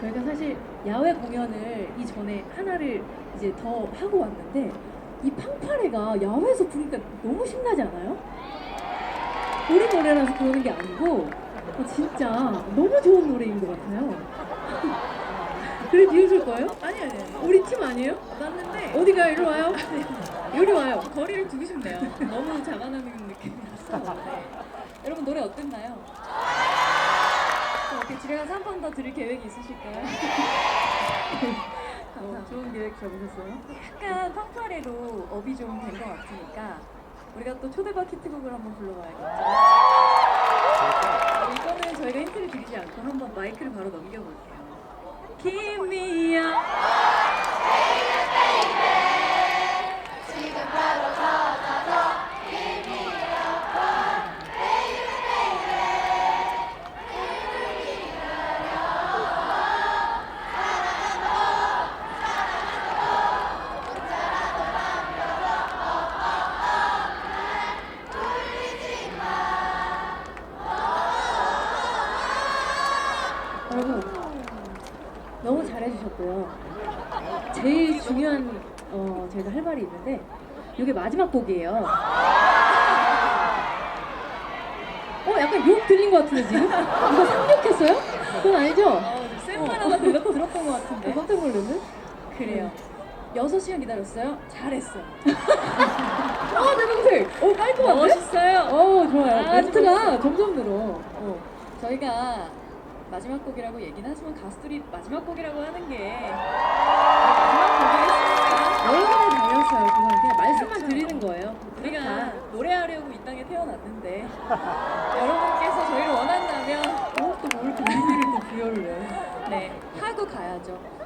저희가 사실 야외 공연을 이전에 하나를 이제 더 하고 왔는데 이 팡파레가 야외에서 부르니까 너무 신나지 않아요? 우리 노래라서 그러는 게 아니고 어, 진짜 너무 좋은 노래인 것 같아요. 그래 비웃을 거예요? 아니 아니 아니. 우리 팀 아니에요? 맞는데 어디가 이리 와요? 여기 와요. 거리를 두고 싶네요. 너무 잡아놓는 느낌이라서. 네. 여러분 노래 어땠나요? 또 이렇게 집에 가서 한 번 더 들을 계획이 있으실까요? 어, 좋은 계획 잡으셨어요? 약간 팡파레로 업이 좀 된 것 같으니까 우리가 또 초대박 히트곡을 한번 불러봐야겠죠. 어, 이거는 저희가 힌트를 드리지 않고 한번 마이크를 바로 넘겨볼게요. 김미 여러분 너무 잘해주셨고요. 제일 중요한 어, 저희가 할 말이 있는데 이게 마지막 곡이에요. 어 약간 욕 들린 것 같은데 지금? 이거 상륙했어요? 그건 아니죠? 어, 쌤말 하나 들었, 들었던 것 어, 같은데. 깜짝 놀랐네. 그래요. 6시간 기다렸어요? 잘했어요. 어 대동생. 어 깔끔한데? 멋있어요. 어 좋아요. 아주 멘트가. 점점 늘어. 어. 저희가 마지막 곡이라고 얘기는 하지만 가수들이 마지막 곡이라고 하는 게 마지막 곡이겠습니까? 여러분의 당했어요. 그건 그냥 말씀만 그렇죠. 드리는 거예요. 우리가. 노래하려고 이 땅에 태어났는데 여러분께서 저희를 원한다면 어, 또뭘 이렇게 의미를 또 부여를 해. 네 하고 가야죠.